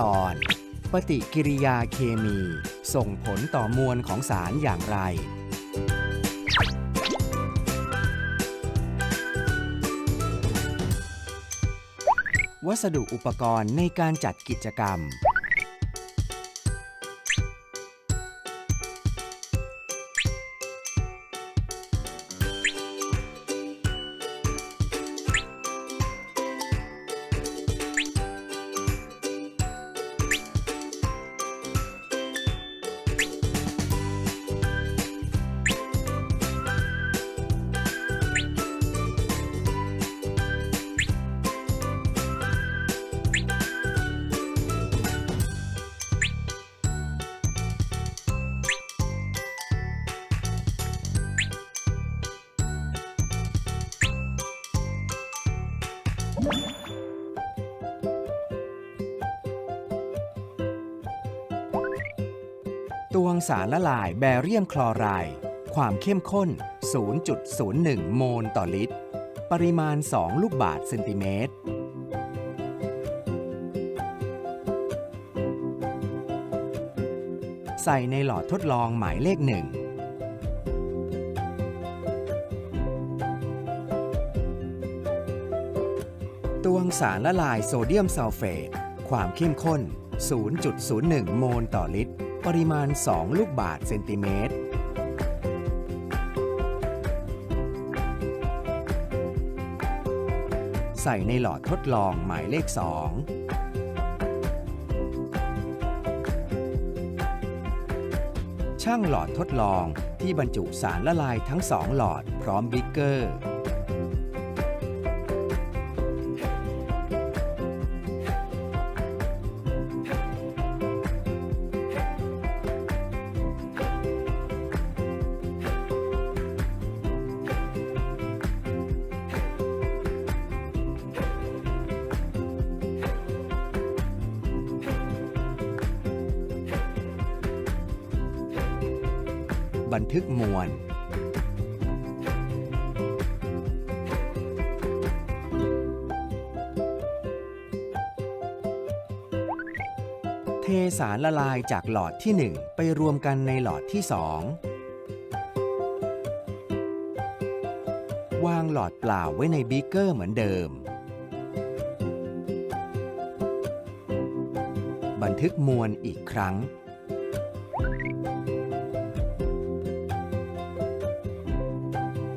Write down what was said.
ตอน ปฏิกิริยาเคมี ส่งผลต่อมวลของสารอย่างไร วัสดุอุปกรณ์ในการจัดกิจกรรม ตวงสารละลายแบเรียมคลอไรด์ความเข้มข้น 0.01 โมลต่อลิตร ปริมาณ 2 ลูกบาศก์เซนติเมตร ใส่ในหลอดทดลองหมายเลขหนึ่ง ตวงสารละลายโซเดียมซัลเฟต ความเข้มข้น 0.01 โมลต่อลิตร ปริมาณ 2 ลูกบาศก์เซนติเมตร ใส่ในหลอดทดลองหมายเลข 2ช่างหลอดทดลองที่บรรจุสารละลายทั้ง2หลอดพร้อมบิ๊กเกอร์ บันทึกมวล เทสารละลายจากหลอดที่ 1 ไปรวมกันในหลอดที่ 2 วางหลอดเปล่าไว้ในบีเกอร์เหมือนเดิม บันทึกมวลอีกครั้ง